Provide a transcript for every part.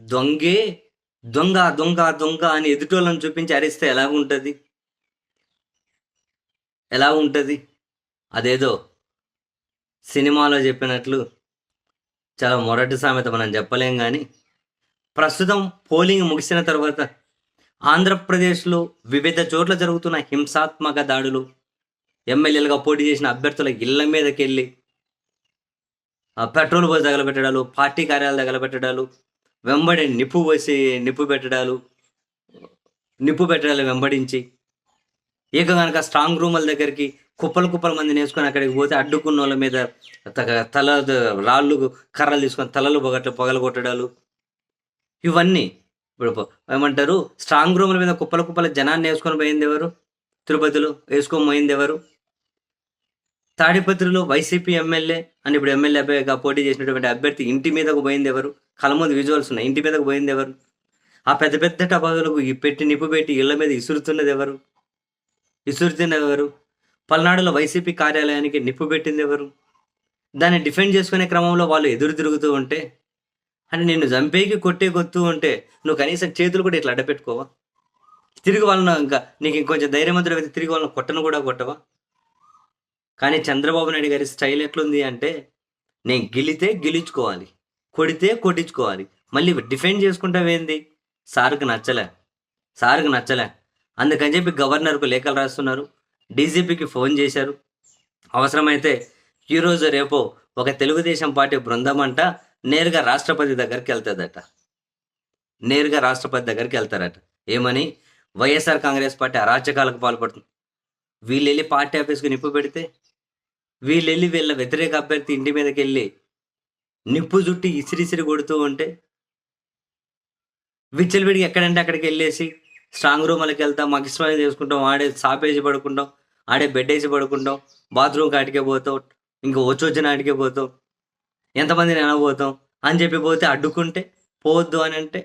దొంగే దొంగ దొంగ దొంగ అని ఎదుటోళ్ళని చూపించి అరిస్తే ఎలా ఉంటుంది? ఎలా ఉంటుంది? అదేదో సినిమాలో చెప్పినట్లు చాలా మొరటి సామెత మనం చెప్పలేం కానీ ప్రస్తుతం పోలింగ్ ముగిసిన తర్వాత ఆంధ్రప్రదేశ్లో వివిధ చోట్ల జరుగుతున్న హింసాత్మక దాడులు ఎమ్మెల్యేలుగా పోటీ చేసిన అభ్యర్థుల ఇళ్ళ మీదకి వెళ్ళి పెట్రోల్ పోసి తగలబెట్టడాలు పార్టీ కార్యాలయాలు తగలబెట్టడాలు వెంబడి నిప్పు పోసి నిప్పు పెట్టడాలు నిప్పు పెట్టడాలు వెంబడించి ఇక కనుక స్ట్రాంగ్ రూముల దగ్గరికి కుప్పలు కుప్పల మంది నేసుకొని అక్కడికి పోతే అడ్డుకున్న వాళ్ళ మీద తల రాళ్ళు కర్రలు తీసుకొని తలలు పొగట్లు పొగలు కొట్టడాలు. ఇవన్నీ ఇప్పుడు ఏమంటారు? స్ట్రాంగ్ రూముల మీద కుప్పల కుప్పల జనాన్ని వేసుకొని పోయింది ఎవరు? తిరుపతిలో వేసుకొని పోయింది ఎవరు? తాడిపత్రిలో వైసీపీ ఎమ్మెల్యే అని ఇప్పుడు ఎమ్మెల్యే అభ్యర్థిగా పోటీ చేసినటువంటి అభ్యర్థి ఇంటి మీదకు పోయింది ఎవరు? కళ్ళ ముందు విజువల్స్ ఉన్నాయి. ఇంటి మీదకు పోయింది ఎవరు? ఆ పెద్ద పెద్ద టపాకులకు పెట్టి నిప్పు పెట్టి ఇళ్ళ మీద ఇసురుతున్నది ఎవరు? ఇసురుతున్నది ఎవరు? పల్నాడులో వైసీపీ కార్యాలయానికి నిప్పు పెట్టింది ఎవరు? దాన్ని డిఫెండ్ చేసుకునే క్రమంలో వాళ్ళు ఎదురు తిరుగుతూ ఉంటే అని నిన్ను చంపేకి కొట్టే కొత్తూ ఉంటే నువ్వు కనీసం చేతులు కూడా ఇట్లా అడ్డపెట్టుకోవా? తిరిగి వాళ్ళను ఇంకా నీకు ఇంకొంచెం ధైర్యవంతుడు అయితే తిరిగి వాళ్ళని కొట్టను కూడా కొట్టవా? కానీ చంద్రబాబు నాయుడు గారి స్టైల్ ఎట్లుంది అంటే నేను గెలితే గెలుచుకోవాలి. కొడితే కొట్టించుకోవాలి. మళ్ళీ డిఫెండ్ చేసుకుంటావేంది సార్కు నచ్చలే. సార్కి నచ్చలే. అందుకని చెప్పి గవర్నర్కు లేఖలు రాస్తున్నారు. డీజీపీకి ఫోన్ చేశారు. అవసరమైతే ఈరోజు రేపో ఒక తెలుగుదేశం పార్టీ బృందం అంట నేరుగా రాష్ట్రపతి దగ్గరికి వెళ్తుందట. నేరుగా రాష్ట్రపతి దగ్గరికి వెళ్తారట. ఏమని? వైఎస్ఆర్ కాంగ్రెస్ పార్టీ అరాచకాలకు పాల్పడుతుంది. వీళ్ళు వెళ్ళి పార్టీ ఆఫీస్కి నిప్పు పెడితే వీళ్ళు వెళ్ళి వీళ్ళ వ్యతిరేక అభ్యర్థి ఇంటి మీదకి వెళ్ళి నిప్పు చుట్టి ఇసిరిసిరి కొడుతూ ఉంటే విచ్చలవిడికి ఎక్కడంటే అక్కడికి వెళ్ళేసి స్ట్రాంగ్ రూమ్లకి వెళ్తాం మాకు ఇష్టమైన చేసుకుంటాం ఆడే సాపేసి పడుకుంటాం ఆడే బెడ్ వేసి పడుకుంటాం బాత్రూమ్కి ఆడికే పోతాం ఇంకా వచ్చి వచ్చిన ఆడికే పోతాం ఎంతమందిని అనబోతాం అని చెప్పి పోతే అడ్డుకుంటే పోవద్దు అని అంటే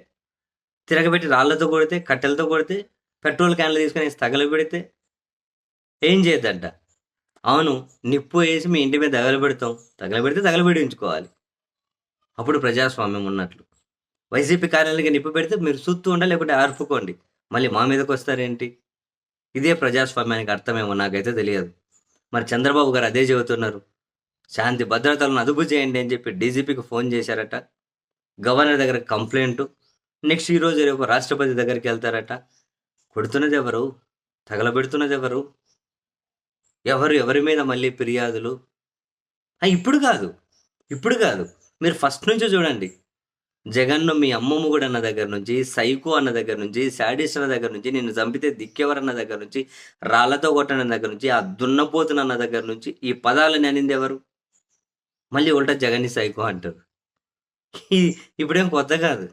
తిరగబెట్టి రాళ్ళతో కొడితే కట్టెలతో కొడితే పెట్రోల్ క్యాన్లు తీసుకొని వేసి తగలబెడితే ఏం చేయద్దంట? అవును నిప్పు వేసి మీ ఇంటి మీద తగలబెడతాం తగలబెడితే తగలబెడి ఉంచుకోవాలి. అప్పుడు ప్రజాస్వామ్యం ఉన్నట్లు. వైసీపీ కార్యాలయానికి నిప్పు పెడితే మీరు చూస్తూ ఉండాలి లేకుంటే ఆర్పుకోండి మళ్ళీ మా మీదకి వస్తారేంటి? ఇదే ప్రజాస్వామ్యానికి అర్థమేమో నాకైతే తెలియదు. మరి చంద్రబాబు గారు అదే చెబుతున్నారు. శాంతి భద్రతలను అదుపు చేయండి అని చెప్పి డీజీపీకి ఫోన్ చేశారట. గవర్నర్ దగ్గర కంప్లైంట్. నెక్స్ట్ ఈరోజు రేపు రాష్ట్రపతి దగ్గరికి వెళ్తారట. కొడుతున్నది ఎవరు? తగలబెడుతున్నది ఎవరు? ఎవరు ఎవరి మీద మళ్ళీ ఫిర్యాదులు? ఇప్పుడు కాదు. ఇప్పుడు కాదు. మీరు ఫస్ట్ నుంచి చూడండి. జగన్ను మీ అమ్మమ్మ కూడా అన్న దగ్గర నుంచి సైకో అన్న దగ్గర నుంచి శాడిస్ట్ అన్న దగ్గర నుంచి నేను చంపితే దిక్కెవరన్న దగ్గర నుంచి రాళ్ళతో కొట్టన దగ్గర నుంచి ఆ దున్నపోతున్న అన్న దగ్గర నుంచి ఈ పదాలని అనింది ఎవరు? మళ్ళీ ఉల్టా జగన్ని సైకో అంటారు. ఇప్పుడేం కొత్త కాదు.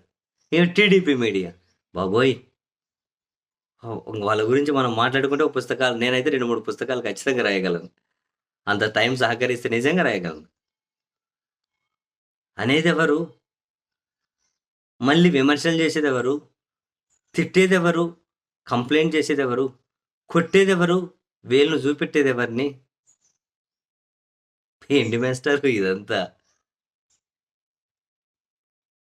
ఏం టీడీపీ మీడియా. బాబోయ్. వాళ్ళ గురించి మనం మాట్లాడుకుంటే ఒక పుస్తకాలు నేనైతే రెండు మూడు పుస్తకాలు ఖచ్చితంగా రాయగలను. అంత టైం సహకరిస్తే నిజంగా రాయగలను. అనేది ఎవరు మళ్ళీ విమర్శలు చేసేది ఎవరు తిట్టేది ఎవరు కంప్లైంట్ చేసేది ఎవరు కొట్టేది ఎవరు వేలును చూపెట్టేది ఎవరిని ఏంటి మాస్టర్ ఇదంతా?